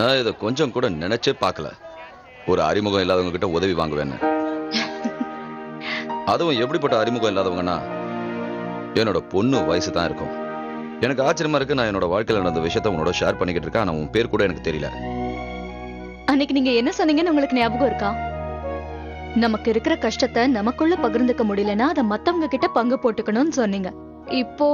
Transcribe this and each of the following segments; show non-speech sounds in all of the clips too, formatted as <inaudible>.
நான் இதை கொஞ்சம் கூட நினைச்சே பார்க்கல. ஒரு அறிமுகம் இல்லாதவங்க கிட்ட உதவி வாங்குவேன்னு. <laughs> அதுவும் எப்படிப்பட்ட அறிமுகம் இல்லாதவங்கன்னா என்னோட பொண்ணு வயசு தான் இருக்கும். எனக்கு ஆச்சரியமா இருக்கு நான் என்னோட வாழ்க்கையில நடந்த விஷயத்த உன்னோட ஷேர் பண்ணிக்கிட்டு இருக்கேன். ஆனா உன் பேர் கூட எனக்கு தெரியல. அன்னைக்கு நீங்க என்ன சொன்னீங்கன்னு உங்களுக்கு ஞாபகம் இருக்கா? நமக்கு இருக்கிற கஷ்டத்தை நமக்குள்ள பகிர்ந்துக்க முடியலன்னா அதை மத்தவங்க கிட்ட பங்கு போட்டுக்கணும்னு சொன்னீங்க. இப்போ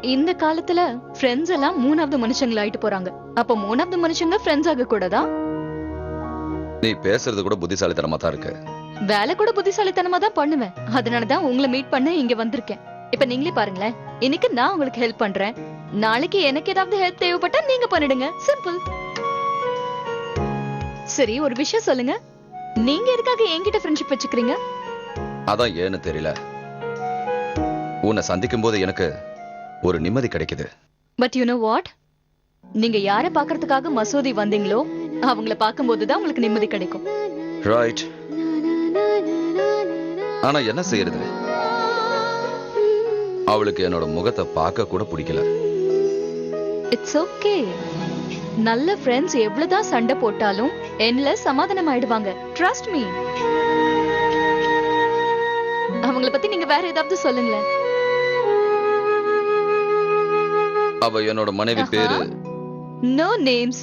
இந்த காலத்துல ஃப்ரெண்ட்ஸ் எல்லாம் மூணாவது மனுஷங்கள ஆயிட்டு போறாங்க. அப்ப மூணாவது மனுஷங்க ஃப்ரெண்ட்ஸ் ஆக கூடாதா நீ பேசுறது கூட புத்திசாலித்தனமா தான் இருக்கு. வேலை கூட புத்திசாலித்தனமா தான் பண்ணுவேன். அதனாலதான் உங்களை மீட் பண்ண இங்க வந்திருக்கேன். இப்ப நீங்களே பாருங்களேன். இன்னைக்கு நான் உங்களுக்கு ஹெல்ப் பண்றேன். நாளைக்கு எனக்கு ஏதாவது ஹெல்ப் தேவைப்பட்டா நீங்க பண்ணிடுங்க. சிம்பிள் சரி ஒரு விஷயம் சொல்லுங்க. நீங்க எதுக்காக என்கிட்ட ஃப்ரெண்ட்ஷிப் வச்சுக்கிறீங்க? அதான் ஏன்னு தெரியல. உன்னை சந்திக்கும் போது எனக்கு ஒரு நிம்மதி கிடைக்குது. பட் யூ நோ வாட் நீங்க யாரை பார்க்கறதுக்காக மசூதி வந்தீங்களோ அவங்கள பார்க்கும்போது தான் உங்களுக்கு நிம்மதி கிடைக்கும். ரைட் ஆனா என்ன செய்யறது? அவளுக்கு என்னோட முகத்தை பார்க்க கூட பிடிக்கல. இட்ஸ் ஓகே நல்ல ஃப்ரெண்ட்ஸ் எவ்வளவுதான் சண்டை போட்டாலும் என்ல சமாதானம் ஆயிடுவாங்க ட்ரஸ்ட் மீ அவங்கள பத்தி நீங்க வேற ஏதாவது சொல்லுங்களேன். அவ என்னோட மனைவி பேரு. நோ நேம்ஸ்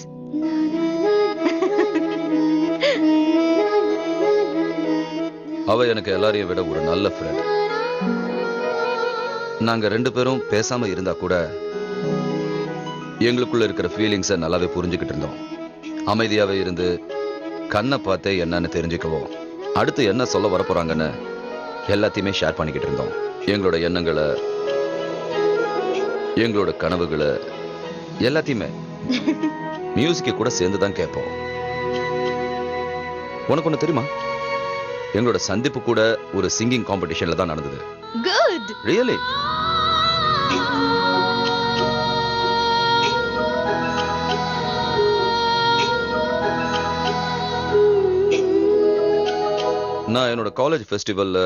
அவ எனக்கு எல்லாரையும் விட ஒரு நல்ல ஃப்ரெண்ட் நாங்க ரெண்டு பேரும் பேசாம இருந்தா கூட எங்களுக்குள்ள இருக்கிற ஃபீலிங்ஸை நல்லாவே புரிஞ்சுக்கிட்டு இருந்தோம். அமைதியாவே இருந்து கண்ணை பார்த்தே என்னன்னு தெரிஞ்சுக்குவோம் அடுத்து என்ன சொல்ல வரப்போறாங்கன்னு எல்லாத்தையுமே ஷேர் பண்ணிக்கிட்டு இருந்தோம். எங்களோட எண்ணங்களை எங்களோட கனவுகளை எல்லாத்தையுமே மியூசிக்கை கூட சேர்ந்து தான் கேட்போம். உனக்கு ஒண்ணு தெரியுமா? எங்களோட சந்திப்பு கூட ஒரு சிங்கிங் காம்படிஷன்ல தான் நடந்தது. குட் ரியலி நான் என்னோட காலேஜ் ஃபெஸ்டிவல்ல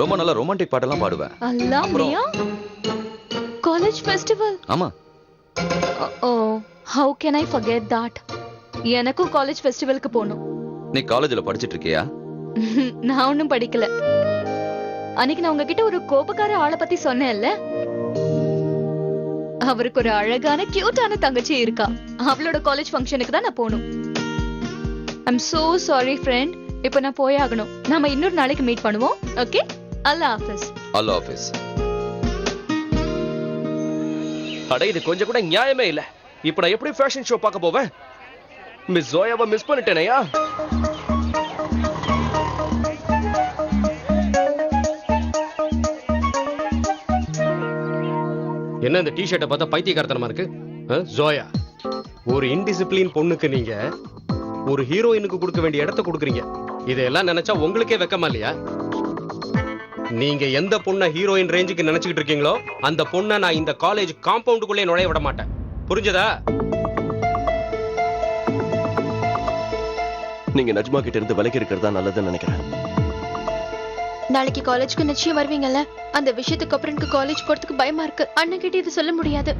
ரொம்ப நல்லா ரொமான்டிக் பாட்டெல்லாம் பாடுவேன். காலேஜ் ஃபெஸ்டிவல் ஆமா. ஓ how can I forget that? எனக்கும் காலேஜ் ஃபெஸ்டிவலுக்கு போகணும் நீ காலேஜ்ல படிச்சிட்டு இருக்கியா <laughs> நான் ஒண்ணும் படிக்கல. அன்னைக்கு நான் உங்ககிட்ட ஒரு கோபக்கார ஆளை பத்தி சொன்னேன்ல? அவருக்கு ஒரு அழகான கியூட்டான தங்கச்சி இருக்கா. அவளோட காலேஜ் ஃபங்க்ஷனுக்கு தான் நான் போகணும் ஐம் so சாரி ஃப்ரெண்ட் இப்போ நான் போயாகணும் நாம இன்னொரு நாளைக்கு மீட் பண்ணுவோம். ஓகே அல்லா ஹாஃபிஸ் அல்ல ஆபீஸ் அட இது கொஞ்சம் கூட நியாயமே இல்ல. இப்ப நான் எப்படி ஃபேஷன் ஷோ பார்க்க போவேன்? மிஸ் ஜோயாவை மிஸ் பண்ணிட்டேனையா? என்ன இந்த டிஷர்ட்டை பார்த்தா பைத்தியக்காரத்தனமா இருக்கு? ஜோயா ஒரு இன்டிசிப்ளின் பொண்ணுக்கு நீங்க ஒரு ஹீரோயினுக்கு கொடுக்க வேண்டிய இடத்த கொடுக்குறீங்க. இதையெல்லாம் நினைச்சா உங்களுக்கே வெக்கமா இல்லையா? நீங்க எந்த பொண்ணை ஹீரோயின் ரேஞ்சுக்கு நினைச்சுக்கிட்டு இருக்கீங்களோ அந்த பொண்ணை நான் இந்த காலேஜ் காம்பவுண்டுக்குள்ளே நுழைய விட மாட்டேன். புரிஞ்சதா? நீங்க நஜ்மா கிட்ட இருந்து விலகி இருக்கிறதா நல்லதுன்னு நினைக்கிறேன். நாளைக்கு காலேஜ்க்கு நிச்சயம் வருவீங்கல்ல? அந்த விஷயத்துக்கு அப்புறம் எனக்கு காலேஜ் போறதுக்கு பயமா இருக்கு. அண்ணன் கிட்ட இது சொல்ல முடியாது.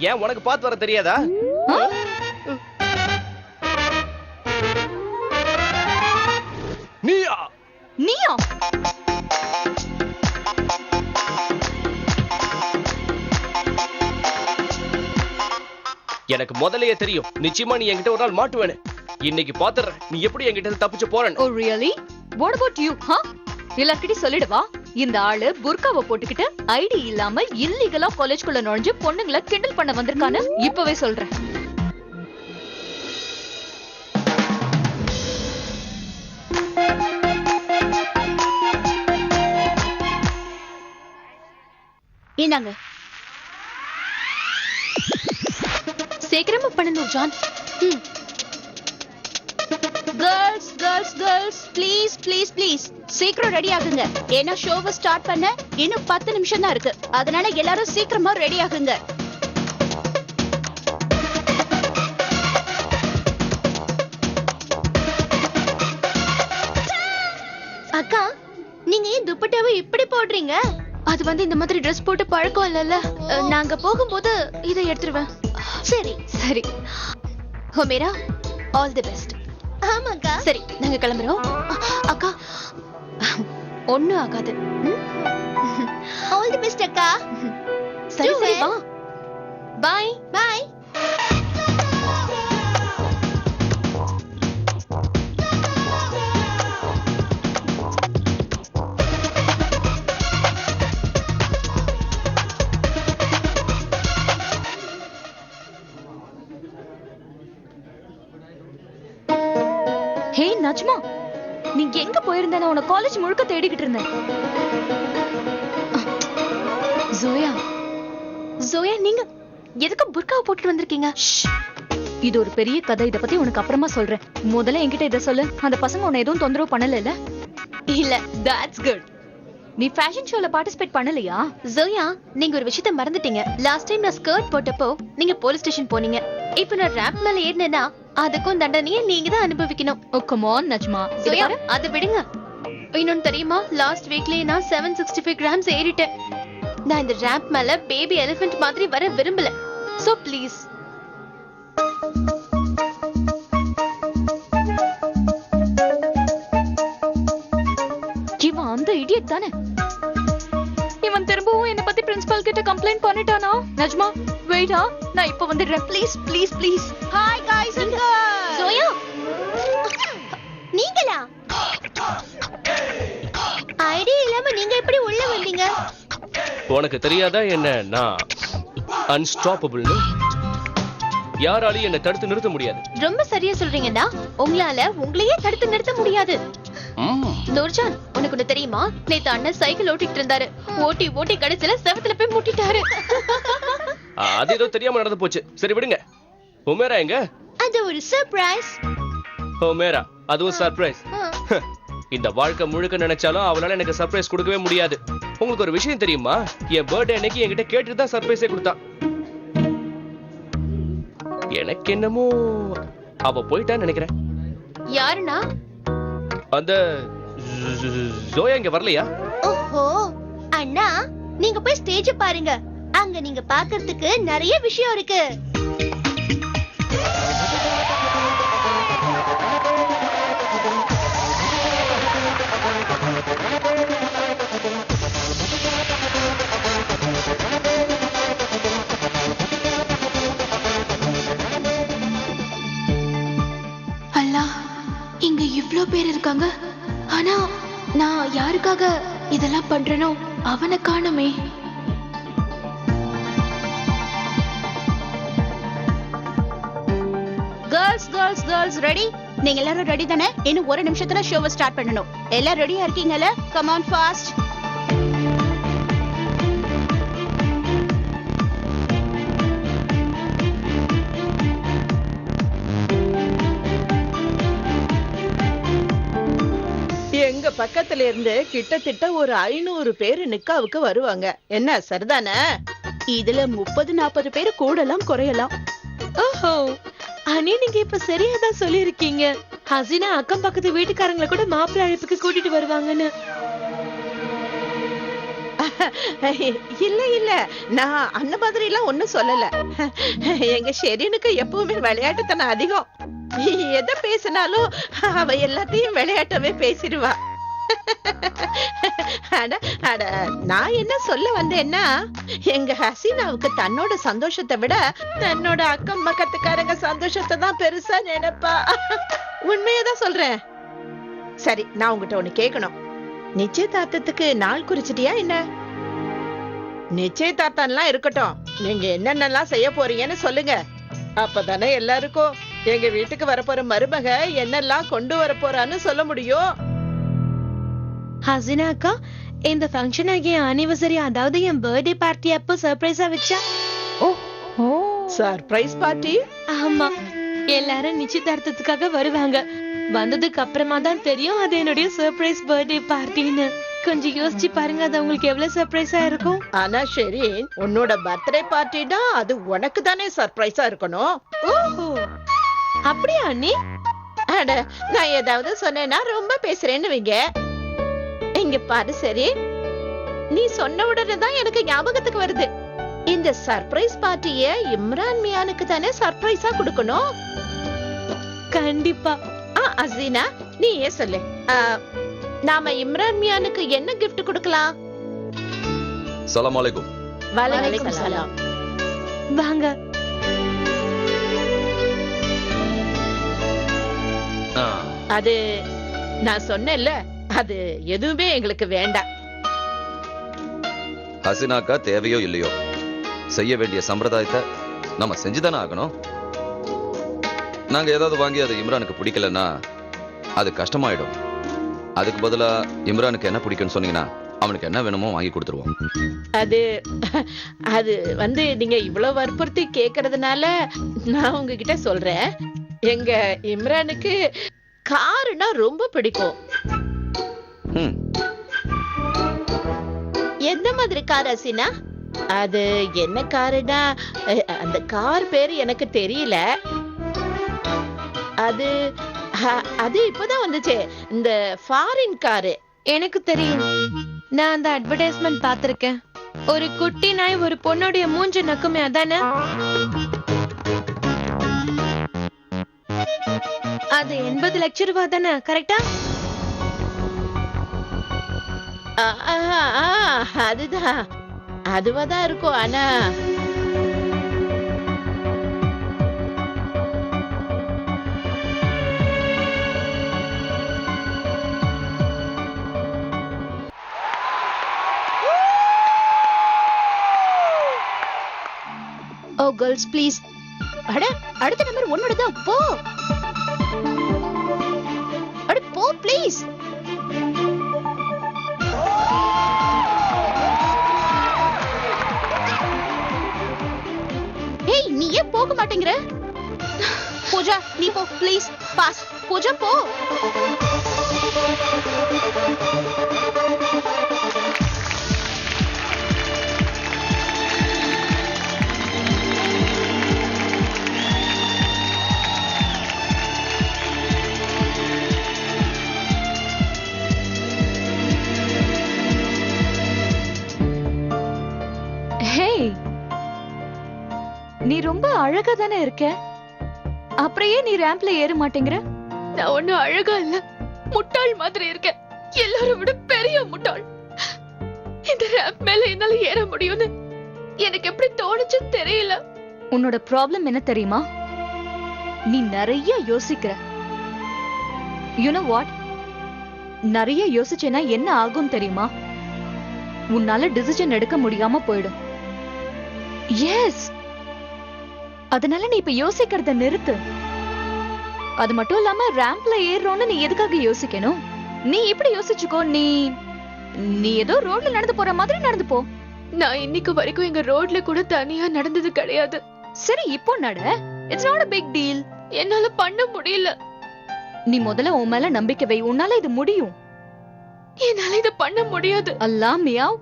ஏன் உனக்கு பார்த்து வர தெரியாதா? நீயா? நீயா? எனக்கு முதலையே தெரியும். நிச்சயமா நீ என்கிட்ட ஒரு நாள் மாட்டுவேன்னு இன்னைக்கு பாத்துறேன். நீ எப்படி என்கிட்ட தப்பிச்சு போறேன் ஓ really what about you huh எல்லார்கிட்டயும் சொல்லிடுவா இந்த ஆளு புர்காவை போட்டுக்கிட்டு ஐடி இல்லாம இல்லீகலா காலேஜ்குள்ள நுழைஞ்சு பொண்ணுங்களை கிண்டல் பண்ண வந்திருக்கான்னு இப்பவே சொல்றேன். இந்தாங்க. சீக்கிரமா பண்ணணும் ஜான். ம். Girls girls girls please please please சீக்கிரம் ரெடி ஆகுங்க. ஏன்னா ஷோவை ஸ்டார்ட் பண்ண இன்னும் பத்து நிமிஷம் தான் இருக்கு. அதனால எல்லாரும் சீக்கிரமா ரெடி ஆகுங்க. அக்கா நீங்க ஏன் துப்பட்டாவை இப்படி போடுறீங்க? அது வந்து இந்த மாதிரி Dress போட்டு பழக்கம் இல்லைல்ல. அஹ், நாங்க போகும்போது இதை எடுத்துருவேன். சரி. சரி. ஹோமேரா ஆல் தி பெஸ்ட் ஆமாக்கா. சரி நாங்க கிளம்புறோம். அக்கா ஒண்ணும் ஆகாது. ஆல் தி பெஸ்ட் அக்கா. சரி சரி வா. பை பை நஜ்மா நீ எங்க போயிருந்த நான் உன காலேஜ் முழுக்க தேடிக்கிட்டு இருந்தேன். ஜோயா ஜோயா நீங்க எதுக்கு புர்காவை போட்டுட்டு வந்திருக்கீங்க? இது ஒரு பெரிய கதை. இத பத்தி உனக்கு அப்புறமா சொல்றேன். முதல்ல என்கிட்ட இத சொல்லு. அந்த பசங்க உன்னை எதுவும் தொந்தரவு பண்ணல இல்ல தட்ஸ் குட் நீ ஃபேஷன் ஷோல பார்ட்டிசிபேட் பண்ணலையா? ஜோயா நீங்க ஒரு விஷயத்த மறந்துட்டீங்க. லாஸ்ட் டைம் நான் ஸ்கர்ட் போட்டப்போ நீங்க போலீஸ் ஸ்டேஷன் போனீங்க. இப்போ நான் ரேம்ப் மேல ஏறினேன்னா அதுக்கும் தண்டனையை நீங்க தான் அனுபவிக்கணும். Oh come on Najma. Zoya. அதை விடுங்க. இன்னொன்னு தெரியுமா? லாஸ்ட் வீக்லயே நான் செவன் சிக்ஸ்டி ஃபைவ் கிராம்ஸ் ஏறிட்டேன். நான் இந்த ரேம்ப் மேல பேபி எலிஃபென்ட் மாதிரி வர விரும்பல. சோ ப்ளீஸ் இவன் அந்த இடியட் தானே? பிரின்சிபல் கிட்ட கம்ப்ளைண்ட் பண்ணிட்டானா? நஜ்மா வெயிட்டா நான் இப்ப வந்துடுறேன் please please please hi guys Zoya நீங்களா? ஐடியா இல்லாம நீங்க எப்படி உள்ள வந்தீங்க? உனக்கு தெரியாதா என்ன? நான் அன்ஸ்டாப்பபிள்னு யாராலையும் என்னை தடுத்து நிறுத்த முடியாது. ரொம்ப சரியா சொல்றீங்கடா உங்களால உங்களையே தடுத்து நிறுத்த முடியாது. ம், நூர்ஜான் உனக்கு ஒண்ணு தெரியுமா? நேத்து அண்ணன் சைக்கிள் ஓட்டிட்டு இருந்தாரு ஓட்டி ஓட்டி கடைசியில செவத்துல போய் முட்டிட்டாரு. அது ஏதோ தெரியாம நடந்து போச்சு. சரி விடுங்க. உமேரா எங்க? அது ஒரு சர்ப்ரைஸ் உமேரா அதுவும் சர்ப்ரைஸ் இந்த வாழ்க்கை முழுக்க நினைச்சாலும் அவளால எனக்கு சர்ப்ரைஸ் கொடுக்கவே முடியாது. உங்களுக்கு ஒரு விஷயம் தெரியுமா? என் பர்த்டே அன்னைக்கு என்கிட்ட கேட்டுட்டு தான் சர்ப்ரைஸே கொடுத்தா. எனக்கு என்னமோ அவ போயிட்டான்னு நினைக்கிறேன். யாருண்ணா? அந்த ஜோயா இங்க வரலையா? ஓஹோ அண்ணா நீங்க போய் ஸ்டேஜ் பாருங்க. அங்க நீங்க பாக்குறதுக்கு நிறைய விஷயம் இருக்கு. இருக்காங்க. ஆனா நான் யாருக்காக இதெல்லாம் பண்றேனோ அவனை காணுமே. கேர்ள்ஸ் கேர்ள்ஸ் கேர்ள்ஸ் ரெடி நீங்க எல்லாரும் ரெடி தானே? இன்னும் ஒரு நிமிஷத்துல ஷோவை ஸ்டார்ட் பண்ணணும். எல்லாம் ரெடியா இருக்கீங்கல்ல? கம் ஆன் ஃபாஸ்ட் பக்கத்துல இருந்து கிட்டத்தட்ட ஒரு ஐநூறு பேரு நிக்காவுக்கு வருவாங்க. என்ன சரிதானே? இதுல முப்பது நாற்பது பேர் கூடலாம் குறையலாம். ஓஹோ அண்ணே நீங்க இப்ப சரியா தான் சொல்லிருக்கீங்க ஹசினா அக்கம் பக்கத்து வீட்டுக்காரங்கள கூட மாப்பிள்ளை அழைப்புக்கு கூட்டிட்டு வருவாங்கன்னு. <laughs> இல்ல இல்ல நான் அந்த மாதிரி எல்லாம் ஒண்ணும் சொல்லல. <laughs> எங்க ஷெரீனுக்கு எப்பவுமே விளையாட்டுத்தனம் அதிகம். எதை பேசினாலும் அவ எல்லாத்தையும் விளையாட்டவே பேசிடுவா. அட அட நான் என்ன சொல்ல வந்தேன்னா எங்க ஹசீனாவுக்கு தன்னோட சந்தோஷத்தை விட தன்னோட அக்கம் பக்கத்துக்காரங்க சந்தோஷத்தை தான் பெருசா நினைப்பா. உண்மையதான் சொல்றேன். சரி நான் உங்ககிட்ட ஒண்ணு கேட்கணும். நிச்சயதார்த்தத்துக்கு நாள் குறிச்சிட்டியா என்ன? நிச்சயதார்த்தம்லாம் இருக்கட்டும். நீங்க என்னென்னலாம் செய்ய போறீங்கன்னு சொல்லுங்க. அப்பதானே எல்லாருக்கும் எங்க வீட்டுக்கு வரப்போற மருமக என்னெல்லாம் கொண்டு வர போறான்னு சொல்ல முடியும். ஹசினா அக்கா இந்த ஃபங்க்ஷன் என் அனிவர்சரி அதாவது என் பர்த்டே பார்ட்டி அப்போ சர்ப்ரைஸா வச்சா? சர்ப்ரைஸ் பார்ட்டி ஆமா. எல்லாரும் நிச்சயதார்த்தத்துக்காக வருவாங்க. வந்ததுக்கு அப்புறமா தான் தெரியும் அது என்னுடைய சர்ப்ரைஸ் பர்த்டே பார்ட்டின்னு கொஞ்சம் யோசிச்சு பாருங்க அது உங்களுக்கு எவ்வளவு சர்ப்ரைஸா இருக்கும்? ஆனா சரி உன்னோட பர்த்டே பார்ட்டினா அது உனக்கு தானே சர்ப்ரைஸா இருக்கணும். ஓஹோ. அப்படியா அண்ணி? அட நான் ஏதாவது சொன்னேன்னா ரொம்ப பேசுறேன்னு வைங்க இங்க பாரு சரி. நீ சொன்ன உடனே தான் எனக்கு ஞாபகத்துக்கு வருது. இந்த சர்ப்ரைஸ் பார்ட்டிய இம்ரான் மியானுக்கு தானே சர்ப்ரைஸா கொடுக்கணும்? கண்டிப்பா. ஆ அசீனா நீ ஏன் சொல்லு நாம இம்ரான் மியானுக்கு என்ன gift கொடுக்கலாம்? சலாம் அலைக்கும். வலைக்கும் சலாம். வாங்க. ஆ, அது நான் சொன்னேன்ல அது எதுவுமே எங்களுக்கு வேண்டாம். ஹசினாக்கா தேவையோ இல்லையோ? செய்ய வேண்டிய சம்பிரதாயத்தை நம்ம செஞ்சுதானே ஆகணும். நாங்க ஏதாவது வாங்கி அது இம்ரானுக்கு பிடிக்கலன்னா அது கஷ்டமாயிடும். அதுக்கு பதிலா இம்ரானுக்கு என்ன பிடிக்கும்னு சொன்னீங்கன்னா அவனுக்கு என்ன வேணுமோ வாங்கி கொடுத்துருவோம். அது அது வந்து நீங்க இவ்வளவு வற்புறுத்தி கேக்குறதுனால நான் உங்ககிட்ட சொல்றேன். எங்க இம்ரானுக்கு காருனா ரொம்ப பிடிக்கும். எந்த மாதிரி கார் அசினா அது என்ன காருடா அந்த கார் பேரு எனக்கு தெரியல. அது அது இப்பதான் வந்துச்சு. இந்த ஃபாரின் காரு எனக்கு தெரியும். நான் அந்த அட்வர்டைஸ்மெண்ட் பார்த்திருக்கேன். ஒரு குட்டி நாய் ஒரு பொண்ணுடைய மூஞ்ச நக்குமே அதானே? அது எண்பது லட்ச ரூபாய் தானே கரெக்டா அதுதான். அதுவா தான் அதுதான் அதுவாதான் இருக்கும் ஆனா ஓ கேர்ள்ஸ் ப்ளீஸ் அட அடுத்த நம்பர் உன்னோட தான் போ. போக மாட்டேங்கிற? பூஜா நீ போ ப்ளீஸ் பாஸ் பூஜா போ. தானே இருக்க? அப்புறம் ஏன் நீ ரேம்ப்ல ஏற மாட்டேங்கிற? நான் ஒண்ணும் அழகா இல்ல. முட்டாள் மாதிரி இருக்கேன் எல்லாரும் விட பெரிய முட்டாள். இந்த ரேம்ப் மேல என்னால ஏற முடியும்னு எனக்கு எப்படி தோணுச்சுன்னு தெரியல. உன்னோட ப்ராப்ளம் என்ன தெரியுமா? நீ நிறைய யோசிக்கிற. யூ நோ வாட் நிறைய யோசிச்சேன்னா என்ன ஆகும் தெரியுமா? உன்னால டிசிஷன் எடுக்க முடியாம போயிடும். எஸ் அதனால நீ இப்ப யோசிக்கிறத நிறுத்து. அது மட்டும் இல்லாம ரேம்ப்ல ஏறுறோம்னு நீ எதுக்காக யோசிக்கணும்? நீ இப்படி யோசிச்சுக்கோ நீ நீ ஏதோ ரோட்ல நடந்து போற மாதிரி நடந்து போ. நான் இன்னைக்கு வரைக்கும் எங்க ரோட்ல கூட தனியா நடந்தது கிடையாது. சரி இப்போ நட. It's not a big deal என்னால பண்ண முடியல. நீ முதல்ல உன் மேல நம்பிக்கை வை. உன்னால இது முடியும். என்னால இத பண்ண முடியாது. Allah Miyan.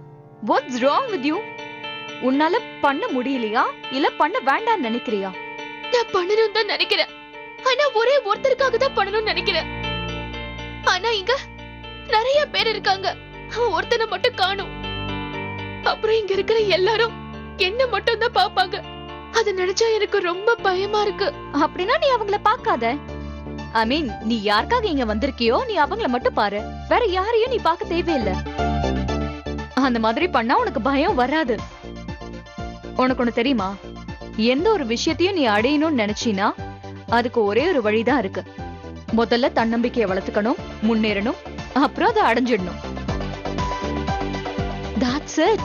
What's wrong with you உன்னால பண்ண முடியலையா? இல்ல பண்ண வேண்டாம்னு நினைக்கிறியா? நான் பண்ணணும்னு தான் நினைக்கிறேன். ஆனா ஒரே ஒருத்தருக்காக தான் பண்ணணும்னு நினைக்கிறேன். ஆனா இங்க நிறைய பேர் இருக்காங்க. ஒருத்தனை மட்டும் காணும். அப்புறம் இங்க இருக்கிற எல்லாரும் என்ன மட்டும் தான் பாப்பாங்க அத நினைச்சா எனக்கு ரொம்ப பயமா இருக்கு. அப்படின்னா நீ அவங்கள பார்க்காத. ஐ மீன் நீ யாருக்காக இங்க வந்திருக்கியோ நீ அவங்கள மட்டும் பாரு. வேற யாரையும் நீ பார்க்க தேவையில்லை. அந்த மாதிரி பண்ணா உனக்கு பயம் வராது. உனக்கு ஒண்ணு தெரியுமா? எந்த ஒரு விஷயத்தையும் நீ அடையணும்னு நினைச்சினா அதுக்கு ஒரே ஒரு வழிதான் இருக்கு. முதல்ல தன்னம்பிக்கையை வளர்த்துக்கணும் முன்னேறணும் அப்புறம் அதை அடைஞ்சிடணும். That's it.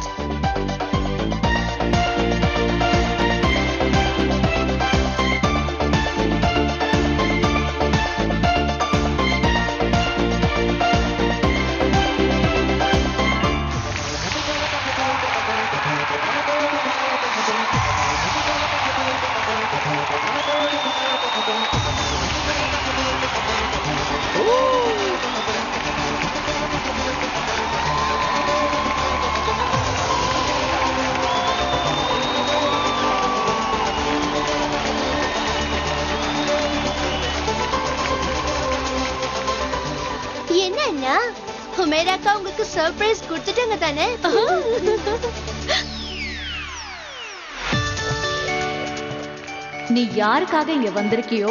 அண்ணா ஹுமேராக்கா உங்களுக்கு சர்ப்ரைஸ் கொடுத்துட்டாங்க தானே? நீ யாருக்காக இங்க வந்திருக்கியோ?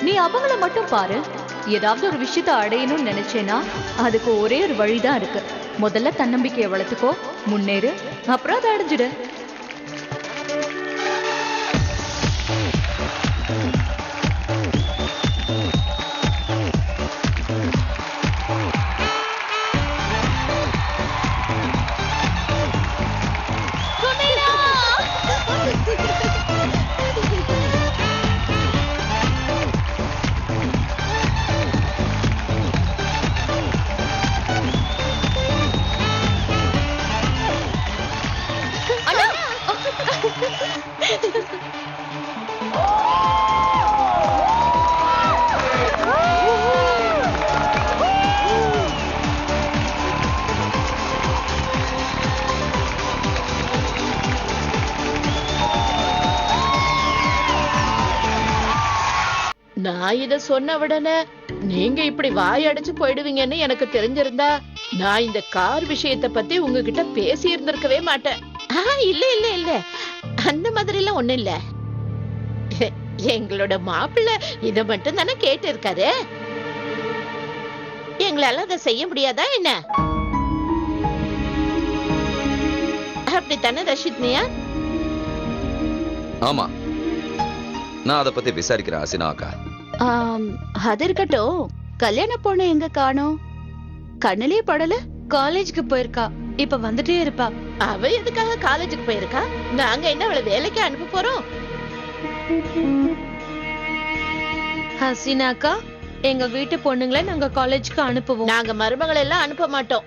நீ அவங்கள மட்டும் பாரு. ஏதாவது ஒரு விஷயத்த அடையணும்னு நினைச்சேனா அதுக்கு ஒரே ஒரு வழிதான் இருக்கு. முதல்ல தன்னம்பிக்கையை வளர்த்துக்கோ முன்னேறு அப்புறம் அதை அடைஞ்சிடு. நான் இத சொன்ன உடனே நீங்க இப்படி வாய் அடைச்சு போயிடுவீங்கன்னு எனக்கு தெரிஞ்சிருந்தா நான் இந்த கார் விஷயத்த பத்தி உங்ககிட்ட பேசி இருந்திருக்கவே மாட்டேன். ஆ, இல்ல இல்ல இல்ல. அந்த மாதிரி எல்லாம் ஒண்ணும் இல்ல. எங்களோட மாப்பிள்ளை இத மட்டும் தானே கேட்டு இருக்காரு எங்களால அதை செய்ய முடியாதா என்ன? அப்படித்தானே ரஷித்னியா? ஆமா. நான் அதை பத்தி விசாரிக்கிறேன் ஹசினா அக்கா அது இருக்கட்டும். கல்யாண பொண்ணு எங்க காணோம்? கண்ணிலே படல காலேஜுக்கு போயிருக்கா. இப்ப வந்துட்டே இருப்பா. அவ எதுக்காக காலேஜுக்கு போயிருக்கா? நாங்க என்ன அவளை வேலைக்கு அனுப்ப போறோம்? ஹசீனாக்கா எங்க வீட்டு பொண்ணுங்களை நாங்க காலேஜ்க்கு அனுப்புவோம். நாங்க மருமகளை எல்லாம் அனுப்ப மாட்டோம்.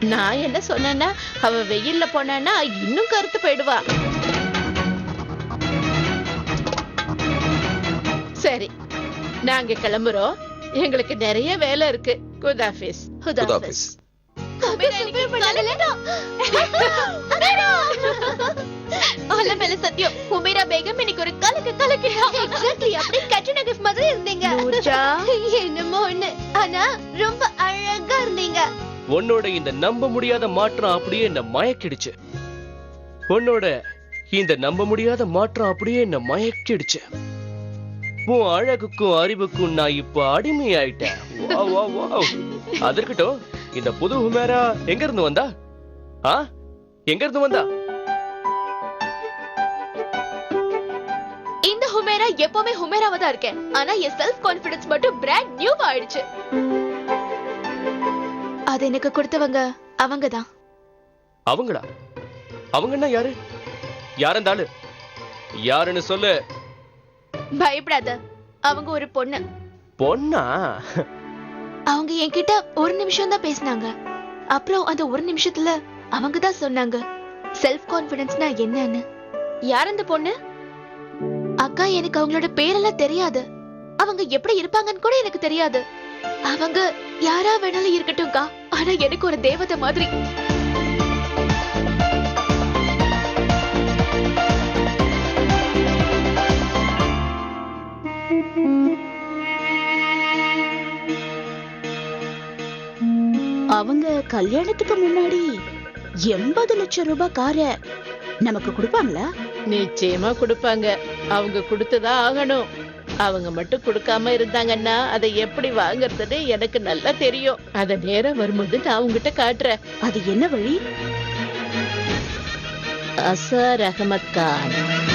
நான் என்ன சொன்னேன்னா அவ வெயில்ல போனான்னா இன்னும் கருத்து போயிடுவா. சரி. நாங்க கிளம்புறோம். எங்களுக்கு நிறைய வேலை இருக்கு. குதாஃபீஸ் குதாஃபிஸ் சத்தியம். உமேரா பேகம் இன்னைக்கு ஒரு கலக்கு கலக்கிறா எக்ஸாக்ட்லி அப்படியே கட்ரினா கிஃப்ட் மாதிரி இருந்தீங்க. என்னமோ ஒண்ணு. ஆனா ரொம்ப அழகா இருந்தீங்க. உன்னோட இந்த நம்ப முடியாத மாற்றம் அப்படியே என்ன மயக்கிடுச்சு. உன்னோட இந்த நம்ப முடியாத மாற்றம் அப்படியே என்ன மயக்கிடுச்சு. உன் அழகுக்கும் அறிவுக்கும் நான் இப்ப. அது இருக்கட்டும். இந்த புது ஹுமேரா எங்க இருந்து வந்தா? ஆ? எங்க இருந்து வந்தா? இந்த ஹுமேரா எப்பவுமே ஹுமேராவா தான் இருக்கேன். ஆனா என் செல்ஃப் கான்பிடன்ஸ் மட்டும் பிராண்ட் நியூ ஆயிடுச்சு. அது எனக்கு கொடுத்தவங்க அவங்கதான் அவங்களா? அவங்கன்னா யாரு? யாரந்தாளு யாருன்னு சொல்லு. பயப்படாத. அவங்க ஒரு பொண்ணு. பொண்ணா? அவங்க என்கிட்ட ஒரு நிமிஷம் தான் பேசினாங்க. அப்புறம் அந்த ஒரு நிமிஷத்துல அவங்க தான் சொன்னாங்க செல்ஃப் கான்பிடன்ஸ்னா என்னன்னு? யார் அந்த பொண்ணு? அக்கா எனக்கு அவங்களோட பேரெல்லாம் தெரியாது. அவங்க எப்படி இருப்பாங்கன்னு கூட எனக்கு தெரியாது. அவங்க யாரா வேணாலும் இருக்கட்டும்க்கா. ஆனா எனக்கு ஒரு தேவதை மாதிரி. அவங்க கல்யாணத்துக்கு முன்னாடி எண்பது லட்சம் ரூபாய் கார நமக்கு கொடுப்பாங்களா? நிச்சயமா கொடுப்பாங்க. அவங்க கொடுத்துதான் ஆகணும். அவங்க மட்டும் கொடுக்காம இருந்தாங்கன்னா அதை எப்படி வாங்குறதுன்னு எனக்கு நல்லா தெரியும். அத நேரம் வரும்போது நான் உங்ககிட்ட காட்டுறேன். அது என்ன வழி? அசார் அகமத் கான்